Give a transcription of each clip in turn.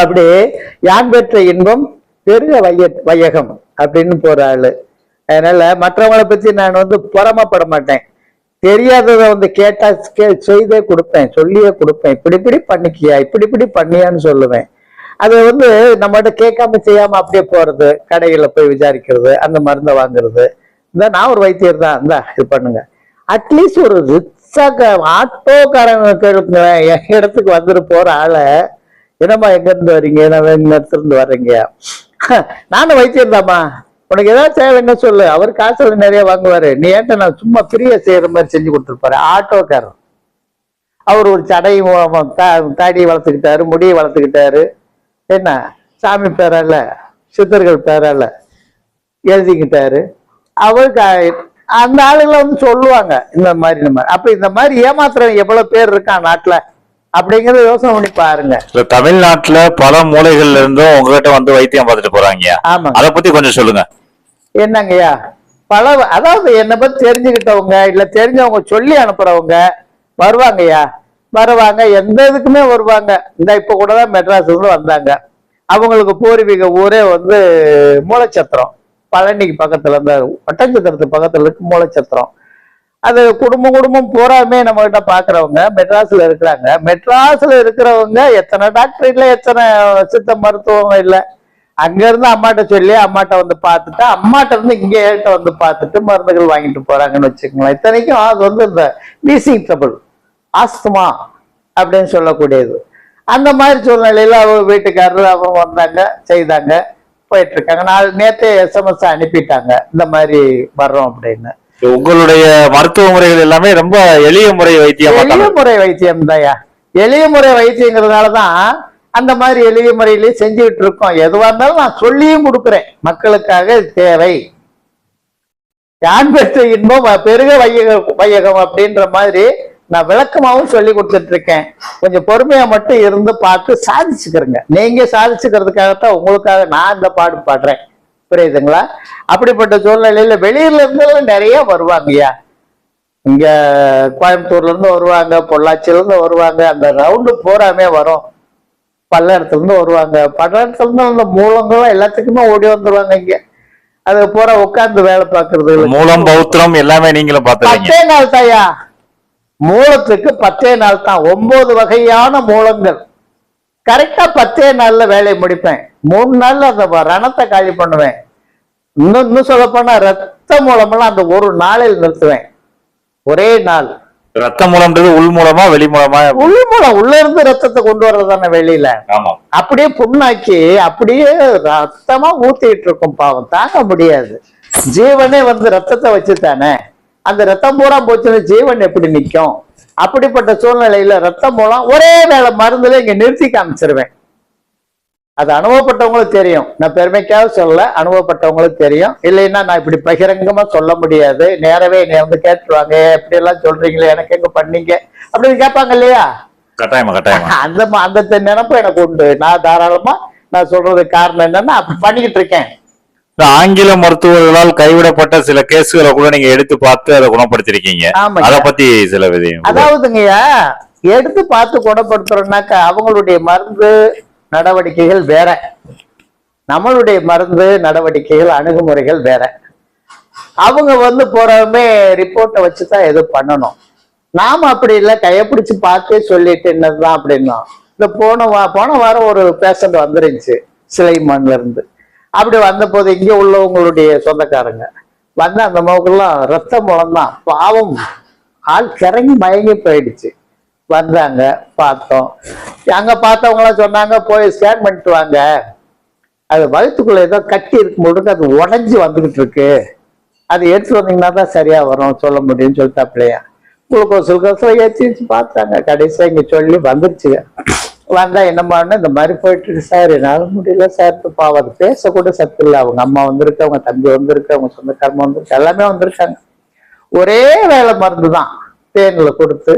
அப்படி யான் பெற்ற இன்பம் பெருக வைய வையகம் அப்படின்னு போற ஆளு. அதனால மற்றவங்களை பத்தி நான் வந்து புறமப்பட மாட்டேன். தெரியாததை வந்து கேட்டா கே- செய்தே கொடுப்பேன் சொல்லியே கொடுப்பேன். இப்படி இப்படி பண்ணிக்கியா இப்படி இப்படி பண்ணியான்னு சொல்லுவேன். அதை வந்து நம்மகிட்ட கேட்காம செய்யாம அப்படியே போறது கடையில போய் விசாரிக்கிறது அந்த மருந்தை வாங்குறது. இந்த நான் ஒரு வைத்தியர் தான். இந்தா இது பண்ணுங்க. அட்லீஸ்ட் ஒரு ரிச்சாக ஆட்டோக்காரங்க என் இடத்துக்கு வந்துட்டு போற ஆளை என்னம்மா எங்க இருந்து வர்றீங்க நான் எங்க இருந்து வர்றீங்க நானும் வைத்தியர்தாம்மா. உனக்கு ஏதாவது தேவைன்னு சொல்லு. அவர் காசு நிறைய வாங்குவாரு. நீ ஏன்ட்ட நான் சும்மா ஃப்ரீயா செய்யற மாதிரி செஞ்சு கொடுத்துருப்பாரு. ஆட்டோக்காரர். அவர் ஒரு சடையும் தா- தாடியை வளர்த்துக்கிட்டாரு முடியை வளர்த்துக்கிட்டாரு. என்ன? சாமி பேரால சித்தர்கள் பேரால எழுதிக்கிட்டாரு. அவருக்கு அந்த ஆளுங்களை வந்து சொல்லுவாங்க இந்த மாதிரி இந்த மாதிரி. அப்ப இந்த மாதிரி ஏமாத்துறவன் எவ்வளவு பேர் இருக்கான் நாட்டுல? அப்படிங்கறத யோசனை பண்ணி பாருங்க. இப்ப தமிழ்நாட்டுல பல மூலைகள்ல இருந்தும் உங்ககிட்ட வந்து வைத்தியம் பார்த்துட்டு போறாங்க. ஆமாங்க. அத பத்தி கொஞ்சம் சொல்லுங்க. என்னங்கய்யா? பல அதாவது என்னை பத்தி தெரிஞ்சுக்கிட்டவங்க இல்ல தெரிஞ்சவங்க சொல்லி அனுப்புறவங்க வருவாங்கய்யா. வருவாங்க எந்த இதுக்குமே வருவாங்க. இந்த இப்ப கூட தான் மெட்ராஸ்ல இருந்து வந்தாங்க. அவங்களுக்கு பூர்வீக ஊரே வந்து மூலச்சத்திரம். பழனிக்கு பக்கத்துல இந்த ஒட்டஞ்சத்திரத்து பக்கத்துல இருக்கு மூலச்சத்திரம். அது குடும்பம் குடும்பம் பூராமே நம்ம கிட்ட பாக்குறவங்க. மெட்ராஸ்ல இருக்கிறாங்க. மெட்ராஸ்ல இருக்கிறவங்க எத்தனை டாக்டர் இல்லை எத்தனை சித்த மருத்துவம் இல்லை. அங்க இருந்து அம்மாட்ட சொல்லி அம்மாட்ட வந்து பார்த்துட்டு அம்மாட்ட இருந்து இங்க ஏட்ட வந்து பார்த்துட்டு மருந்துகள் வாங்கிட்டு போறாங்கன்னு வச்சுக்கோங்களேன். இத்தனைக்கும் அது வந்து இந்த வீசிங் ட்ரபிள் ஆஸ்துமா அப்படின்னு சொல்லக்கூடியது. அந்த மாதிரி சூழ்நிலையில அவங்க வீட்டுக்காரர் அவங்க வந்தாங்க செய்தாங்க போயிட்டு இருக்காங்க. நான் நேத்தே எஸ்எம்எஸ் அனுப்பிட்டாங்க. இந்த மாதிரி வர்றோம் அப்படின்னு. உங்களுடைய மருத்துவ முறைகள் எல்லாமே ரொம்ப எளிய முறை வைத்தியம் எளிய முறை வைத்தியம் தாயா எளிய முறை வைத்தியங்கிறதுனால தான் அந்த மாதிரி எளிய முறையிலேயே செஞ்சுக்கிட்டு இருக்கோம். எதுவா இருந்தாலும் நான் சொல்லியும் கொடுக்குறேன். மக்களுக்காக தேவை. யான் பெற்ற இன்பம் பெருக வையக வையகம் அப்படின்ற மாதிரி நான் விளக்கமாவும் சொல்லி கொடுத்துட்டு இருக்கேன் கொஞ்சம் பொறுமையா மட்டும் இருந்து பார்த்து சாதிச்சுக்கிறேங்க. நீங்க சாதிச்சுக்கிறதுக்காகத்தான் உங்களுக்காக நான் இந்த பாடு பாடுறேன். புரியுதுங்களா? அப்படிப்பட்ட சூழ்நிலையில வெளியூர்ல இருந்தெல்லாம் நிறைய வருவாங்கய்யா. இங்க கோயம்புத்தூர்ல இருந்து வருவாங்க பொள்ளாச்சியில இருந்து வருவாங்க அந்த ரவுண்டு பூராமே வரும். பல்லடத்துல இருந்து வருவாங்க. பல்லடத்துல இருந்து அந்த மூலங்களும் எல்லாத்துக்குமே ஓடி வந்துருவாங்க இங்க. அது பூரா உட்கார்ந்து வேலை பார்க்கறது இல்ல. மூலம் பௌத்திரம் எல்லாமே நீங்களும் பத்தே நாள் தாயா மூலத்துக்கு பத்தே நாள் தான். ஒன்பது வகையான மூலங்கள். கரெக்டா பத்தே நாள்ல வேலையை முடிப்பேன். மூணு நாள்ல அந்த ரணத்தை காலி பண்ணுவேன். இன்னும் இன்னும் சொல்ல போனா ரத்த மூலமெல்லாம் அந்த ஒரு நாளில் நிறுத்துவேன். ஒரே நாள். ரத்த மூலம்ன்றது உள் மூலமா வெளி மூலமா? உள்ள மூலம் உள்ள இருந்து ரத்தத்தை கொண்டு வர்றது தானே வெளியில? அப்படியே புண்ணாக்கி அப்படியே ரத்தமா ஊத்திட்டு இருக்கும் பாவம். தாங்க முடியாது. ஜீவனே வந்து ரத்தத்தை வச்சு தானே அந்த ரத்தம் பூரா போச்சுன்னா ஜீவன் எப்படி நிக்கும் அப்படிப்பட்ட சூழ்நிலையில ரத்தம் மூலம் ஒரே வேளை மருந்துல இங்க நிறுத்தி காமிச்சிருவேன். அது அனுபவப்பட்டவங்களுக்கு தெரியும். நான் பெருமைக்காக சொல்ல அனுபவப்பட்டவங்களுக்கு தெரியும். இல்லைன்னா நான் இப்படி பகிரங்கமா சொல்ல முடியாது. நேரவே என்னை வந்து கேட்டுருவாங்க எப்படி எல்லாம் சொல்றீங்களே எனக்கு எங்க பண்ணீங்க? அப்படின்னு கேட்பாங்க இல்லையா? கட்டாயமா கட்டாயமா. அந்த அந்த நினைப்பு எனக்கு உண்டு. நான் தாராளமா நான் சொல்றதுக்கு காரணம் என்னன்னா அப்படி பண்ணிக்கிட்டு இருக்கேன். ஆங்கில மருத்துவர்களால் கைவிடப்பட்ட சில கேஸ்களை கூட நீங்க எடுத்து பார்த்து அதை குணப்படுத்திருக்கீங்க. அத பத்தி சில விதையும் அதாவதுங்கய்யா எடுத்து பார்த்து குணப்படுத்துறோம்னாக்கா அவங்களுடைய மருந்து நடவடிக்கைகள் வேற. நம்மளுடைய மருந்து நடவடிக்கைகள் அணுகுமுறைகள் வேற. அவங்க வந்து போறவுமே ரிப்போர்ட்டை வச்சு தான் எதுவும் பண்ணணும். நாம அப்படி இல்லை கையை பிடிச்சு பார்த்தே சொல்லிட்டு என்னதுதான் அப்படின்னா இந்த போன வா போன வாரம் ஒரு பேஷண்ட் வந்துருந்துச்சு சிலைமான்ல இருந்து. அப்படி வந்த போது உள்ளவங்களுடைய சொந்தக்காரங்க. வந்து அந்த மோக்கெல்லாம் ரத்த மூலம்தான் பாவம். ஆள் கிறங்கி மயங்கி போயிடுச்சு. வந்தாங்க பார்த்தோம். அங்க பார்த்தவங்களாம் சொன்னாங்க போய் ஸ்கேன் பண்ணிட்டு வாங்க. அது வயிற்றுக்குள்ள ஏதோ கட்டி இருக்கும் பொழுது அது உடஞ்சி வந்துகிட்டு இருக்கு. அது எடுத்து வந்தீங்கன்னா தான் சரியா வரும் சொல்ல முடியும்னு சொல்லிட்டாப்லையா. குளுக்கோஸ் குளுக்கோஸ் ஏற்றி வச்சு பார்த்தாங்க. கடைசியா இங்க சொல்லி வந்துருச்சுங்க வந்தா என்னமான்னு இந்த மாதிரி போயிட்டு சார். என்னால முடியல சார். பாவம் அது பேசக்கூட சத்து இல்லை. அவங்க அம்மா வந்திருக்கு அவங்க தம்பி வந்திருக்கு அவங்க சொந்தக்காரமா வந்திருக்கு எல்லாமே வந்திருக்காங்க. ஒரே வேலை மருந்து தான். தேனில் கொடுத்து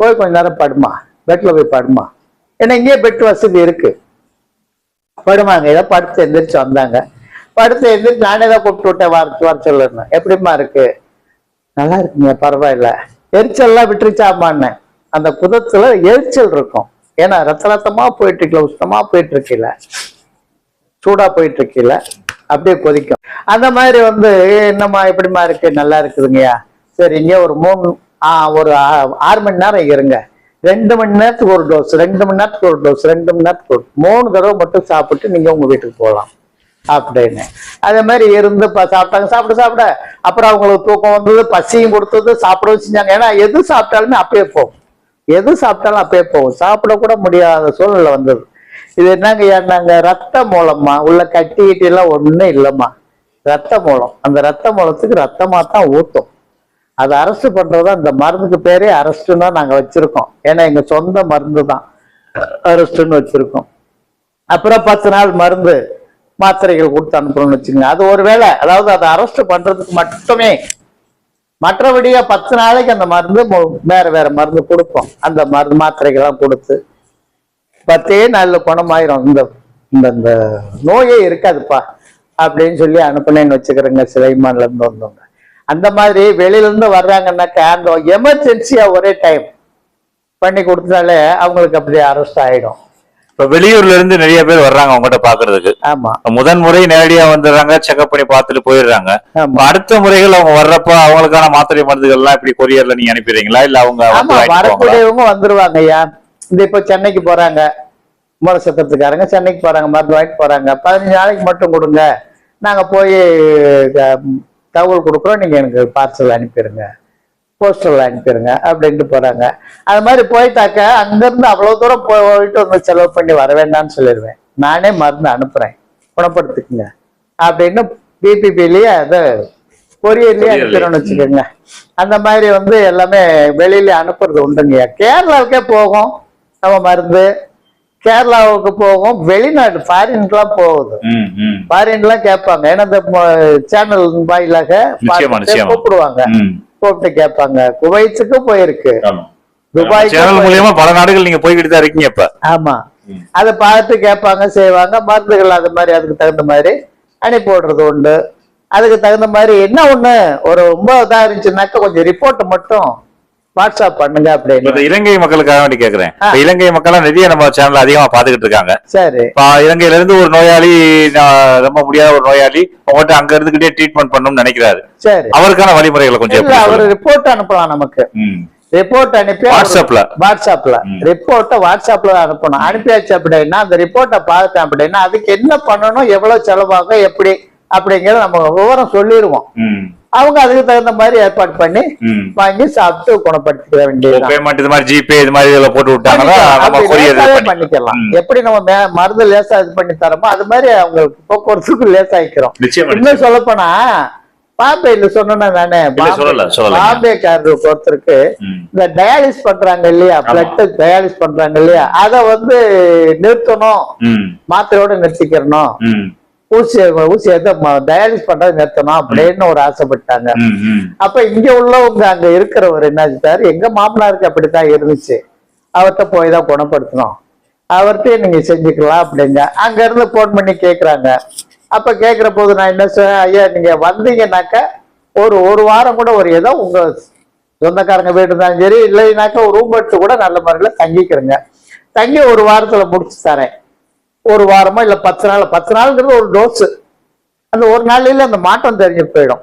போய் கொஞ்ச நேரம் படுமா? பெட்ல போய் படுமா? ஏன்னா இங்கேயே பெட் வசதி இருக்கு. படுமாங்க ஏதோ படுத்து எந்திரிச்சு வந்தாங்க. படுத்து எந்திரிச்சு நானே தான் கூப்பிட்டு விட்டேன். வர வர சொல்லுறேன் எப்படிம்மா இருக்கு? நல்லா இருக்குங்க பரவாயில்ல. எரிச்சல்லாம் விட்டுருச்சாமான்னு. அந்த குதத்துல எரிச்சல் இருக்கும். ஏன்னா ரத்த ரத்தமா போயிட்டு இருக்கல உஷ்ணமா போயிட்டு இருக்கல. சூடா போயிட்டு இருக்கல. அப்படியே கொதிக்கும். அந்த மாதிரி வந்து என்னம்மா எப்படிம்மா இருக்கு? நல்லா இருக்குதுங்கய்யா. சரி இங்கே ஒரு மூணு ஒரு ஆறு மணி நேரம் இருங்க. ரெண்டு மணி நேரத்துக்கு ஒரு டோஸ் ரெண்டு மணி நேரத்துக்கு ஒரு டோஸ் ரெண்டு மணி நேரத்துக்கு ஒரு மூணு தடவை மட்டும் சாப்பிட்டு நீங்க உங்க வீட்டுக்கு போகலாம். அப்படின்னு. அதே மாதிரி இருந்து சாப்பிட்டாங்க சாப்பிட சாப்பிட. அப்புறம் அவங்களுக்கு தூக்கம் வந்தது பசியும் கொடுத்தது சாப்பிடவும் செஞ்சாங்க. ஏன்னா எது சாப்பிட்டாலுமே அப்பயே போகும். எது சாப்பிட்டாலும் அப்பயே போகும். சாப்பிடக்கூட முடியாத சூழ்நிலை வந்தது. இது என்னங்க ஏன்னாங்க ரத்த மூலமா உள்ள கட்டி கிட்டி எல்லாம் ஒன்றும் இல்லைம்மா. ரத்த மூலம். அந்த ரத்த மூலத்துக்கு ரத்தமாக தான் ஊத்தும். அதை அரெஸ்ட் பண்றது இந்த மருந்துக்கு பேரே அரெஸ்ட்னு தான் நாங்க வச்சிருக்கோம். ஏன்னா எங்க சொந்த மருந்து தான் அரெஸ்ட்னு வச்சிருக்கோம். அப்புறம் பத்து நாள் மருந்து மாத்திரைகள் கொடுத்து அனுப்பணும்னு வச்சுக்கோங்க. அது ஒரு வேளை அதாவது அதை அரெஸ்ட் பண்றதுக்கு மட்டுமே. மற்றபடியா பத்து நாளைக்கு அந்த மருந்து வேற வேற மருந்து கொடுப்போம். அந்த மருந்து மாத்திரைகள்லாம் கொடுத்து. பத்தே நாளில் குணமாயிரும். இந்த இந்த இந்த நோயே இருக்காதுப்பா. அப்படின்னு சொல்லி அனுப்புனேன்னு வச்சுக்கிறேங்க சிலைமான்ல இருந்து வந்தவங்க. அந்த மாதிரி வெளியில இருந்து வர்றாங்கன்னாக்கா அந்த எமர்ஜென்சியா ஒரே டைம் பண்ணி கொடுத்தாலே அவங்களுக்கு அப்படியே அரெஸ்ட் ஆயிடும். இப்ப வெளியூர்ல இருந்து நிறைய பேர் வர்றாங்க உங்ககிட்ட பாக்குறதுக்கு. ஆமா. முதன் முறை நேரடியா வந்துடுறாங்க செக்அப் பண்ணி பார்த்துட்டு போயிடுறாங்க. அடுத்த முறைகள் அவங்க வர்றப்ப அவங்களுக்கான மாத்திரை மருந்துகள் எல்லாம் இப்படி கொரியர்ல நீங்க அனுப்பிடுறீங்களா? இல்ல அவங்க? வரக்கூடியவங்க வந்துருவாங்க ஐயா. இந்த இப்போ சென்னைக்கு போறாங்க. மூல சத்தத்துக்காரங்க சென்னைக்கு போறாங்க மருந்து வாங்கிட்டு போறாங்க. பதினஞ்சு நாளைக்கு மட்டும் கொடுங்க. நாங்க போய் தகவல் கொடுக்குறோம் நீங்க எனக்கு பார்சல் அனுப்பிடுங்க போஸ்டர்ல அனுப்பிடுங்க அப்படின்ட்டு போறாங்க. அது மாதிரி போயிட்டாக்க அங்கிருந்து அவ்வளவு தூரம் போயிட்டு வந்து செலவு பண்ணி வர வேண்டாம்னு சொல்லிடுவேன். நானே மருந்து அனுப்புறேன். குணப்படுத்திக்குங்க. அப்படின்னு பிபிபிலேயே அதை கொரியர்லயே. அனுப்பிடுறோம்னு வச்சுக்கோங்க. அந்த மாதிரி வந்து எல்லாமே வெளியில அனுப்புறது உண்டுங்கய்யா. கேரளாவுக்கே போகும். நம்ம மருந்து கேரளாவுக்கு போகும் வெளிநாடு ஃபாரின்க்குலாம் போகுது ஃபாரின்லாம் கேட்பாங்க ஏன்னா இந்த சேனல் வாயிலாக. கூப்பிடுவாங்க. கூப்பிட்டு கேட்பாங்க குவைத்துக்கு போயிருக்கு. துபாய்க்கு சேனல். மூலியமா பல நாடுகள் நீங்க போய்கிட்டு தான் இருக்கீங்க இப்ப ஆமா. அதை பார்த்து கேட்பாங்க செய்வாங்க மருந்துகள் அது மாதிரி அதுக்கு தகுந்த மாதிரி அனுப்பி விடுறது உண்டு அதுக்கு தகுந்த மாதிரி என்ன ஒண்ணு ஒரு ரொம்ப இதா இருந்துச்சுன்னாக்கா கொஞ்சம் ரிப்போர்ட் மட்டும் வாட்ஸ்அப் பண்ணுங்க அப்படின்னு. இலங்கை மக்களுக்காக வேண்டி கேக்குறேன். இலங்கை மக்கள் நிறைய நம்ம சேனல் அதிகமா பாத்துக்கிட்டு இருக்காங்க. சரி. இலங்கையில இருந்து ஒரு நோயாளி ரொம்ப முடியாத ஒரு நோயாளி உங்கள்கிட்ட அங்க இருந்துகிட்டே ட்ரீட்மெண்ட் பண்ணணும்னு நினைக்கிறாரு. சரி. அவருக்கான வழிமுறைகளை கொஞ்சம் அவர்? ரிப்போர்ட் அனுப்பலாம் நமக்கு. ரிப்போர்ட் அனுப்பி வாட்ஸ்அப்ல? வாட்ஸ்அப்ல. ரிப்போர்ட்டை வாட்ஸ்அப்ல அனுப்பணும். அனுப்பியாச்சு அப்படின்னா அந்த ரிப்போர்ட்டை பார்த்தேன் அப்படின்னா அதுக்கு என்ன பண்ணணும் எவ்வளவு செலவாகும் எப்படி அப்படிங்கறத நம்ம விவரம் சொல்லிடுவோம். அவங்க அதுக்கு தகுந்த மாதிரி ஏற்பாடு பண்ணி. வாங்கி சாப்பிட்டு குணப்படுத்திக்க வேண்டியதுதான். பேமெண்ட் இது மாதிரி ஜிபே இது மாதிரி இதுல போட்டு விட்டாங்கன்னா பண்ணிக்கலாம். எப்படி நம்ம மருந்து லேசா இது பண்ணி தரமோ அது மாதிரி அவங்களுக்கு போக்குவரத்துக்கு லேசாயிக்கிறோம். நிச்சயமா இன்னும் சொல்ல போனா பாம்பேல சொன்னா நானே சொல்லல. பாம்பேக்காரருக்கு ஒருத்தருக்கு. இந்த டயாலிஸ் பண்றாங்க இல்லையா? பிளட் டயாலிஸ் பண்றாங்க இல்லையா? அத வந்து நிறுத்தணும். மாத்திரையோட நிறுத்திக்கிறணும். ஊசி ஊசி டயாலிஸ் பண்றதை நிறுத்தணும் அப்படின்னு ஒரு ஆசைப்பட்டாங்க. அப்ப இங்க உள்ளவங்க அங்க இருக்கிறவர் என்ன செஞ்சாரு எங்க மாமனாருக்கு அப்படித்தான் இருந்துச்சு. அவர்கிட்ட போய் தான் குணப்படுத்தணும். அவர்கிட்ட நீங்க செஞ்சுக்கலாம் அப்படிங்க. அங்க இருந்து போன் பண்ணி கேக்குறாங்க. அப்ப கேக்குற போது நான் என்ன சொன்னேன்? ஐயா நீங்க வந்தீங்கன்னாக்க ஒரு ஒரு வாரம் கூட ஒரு ஏதோ உங்க சொந்தக்காரங்க வீடு இருந்தாலும் சரி இல்லைனாக்கா ரூம் எடுத்து கூட நல்ல முறையில தங்கிக்கிறேங்க. தங்கி ஒரு வாரத்துல முடிச்சு தரேன். ஒரு வாரமோ இல்லை பத்து நாள் பத்து நாளுங்கிறது ஒரு டோஸு அந்த ஒரு நாளில் அந்த மாற்றம் தெரிஞ்சு போயிடும்.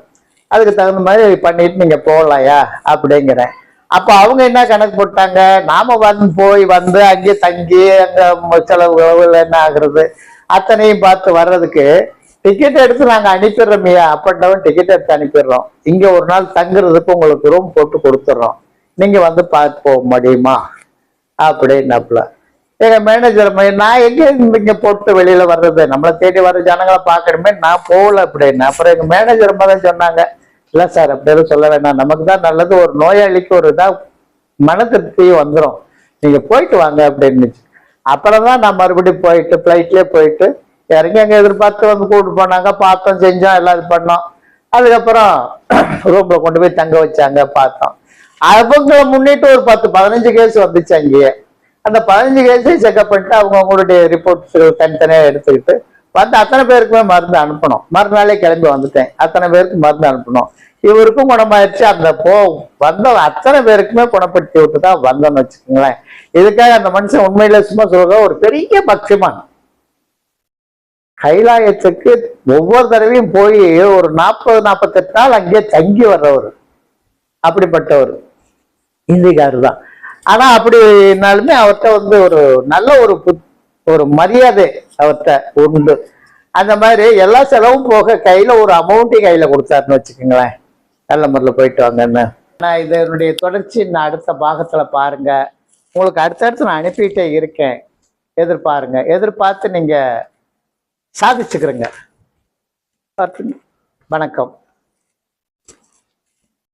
அதுக்கு தகுந்த மாதிரி பண்ணிட்டு நீங்கள் போகலாயா அப்படிங்கிறேன் அப்போ அவங்க என்ன கணக்கு போட்டாங்க? நாம வந்து போய் வந்து அங்கே தங்கி அங்கே செலவு என்ன ஆகுறது? அத்தனையும் பார்த்து வர்றதுக்கு டிக்கெட் எடுத்து நாங்க அனுப்பிடுறோமையா அப் அண்ட் டவுன் டிக்கெட் எடுத்து அனுப்பிடுறோம். இங்கே ஒரு நாள் தங்குறதுக்கு உங்களுக்கு ரூம் போட்டு கொடுத்துட்றோம். நீங்கள் வந்து பார்த்து போக முடியுமா? அப்படின்னாப்புல. எங்க மேனேஜர் நான் எங்க இங்க போட்டு வெளியில வர்றது நம்மளை தேடி வர ஜனங்களை பாக்கணுமே நான் போகல அப்படின்னு. அப்புறம் எங்க மேனேஜர் தான் சொன்னாங்க இல்ல சார் அப்படி எதுவும் சொல்ல வேண்டாம். நமக்கு தான் நல்லது. ஒரு நோயாளிக்கு ஒரு இதா மன திருப்தியும் வந்துடும் நீங்க போயிட்டு வாங்க அப்படின்னு அப்புறம் தான் நான் மறுபடியும் போயிட்டு ஃப்ளைட்லயே போயிட்டு இறங்கி அங்க எதிர்பார்த்து வந்து கூப்பிட்டு போனாங்க. பார்த்தோம் செஞ்சோம் எல்லாம் இது பண்ணோம். அதுக்கப்புறம் ரூம்ல கொண்டு போய் தங்க வச்சாங்க பார்த்தோம். அவங்கள முன்னிட்டு ஒரு பத்து பதினஞ்சு கேஸ் வந்துச்சு அங்கேயே. அந்த பதினஞ்சு கேஸையும் செக்அப் பண்ணிட்டு அவங்க அவங்களுடைய ரிப்போர்ட்ஸ் தனித்தனியாக எடுத்துக்கிட்டு வந்து அத்தனை பேருக்குமே மருந்து அனுப்பணும். மறுநாளே கிளம்பி வந்துட்டேன். அத்தனை பேருக்கு மருந்து அனுப்பணும். இவருக்கும் குணமாயிருச்சு. அந்த போ வந்த அத்தனை பேருக்குமே குணப்படுத்தி விட்டு தான் வந்தோம்னு வச்சுக்கோங்களேன். இதுக்காக அந்த மனுஷன் உண்மையில சும்மா சொல்ற ஒரு பெரிய பக்திமான் கைலாயத்துக்கு ஒவ்வொரு தடவையும் போய் ஒரு நாற்பது நாற்பத்தெட்டு நாள் அங்கேயே தங்கி வர்றவர். அப்படிப்பட்டவர். இந்திக்காரர் தான். ஆனா அப்படினாலுமே அவர்கிட்ட வந்து ஒரு நல்ல ஒரு புத்- ஒரு மரியாதை அவர்கிட்ட உண்டு. அந்த மாதிரி எல்லா செலவும் போக கையில ஒரு அமௌண்ட்டையும் கையில கொடுத்தாருன்னு வச்சுக்கோங்களேன். நல்ல முறையில் போயிட்டு வாங்கன்னு நான் இதனுடைய தொடர்ச்சி நான் அடுத்த பாகத்துல பாருங்க. உங்களுக்கு அடுத்தடுத்து நான் அனுப்பிட்டே இருக்கேன். எதிர்பாருங்க. எதிர்பார்த்து நீங்க சாதிச்சுக்கிறேங்க. பார்த்து- வணக்கம்.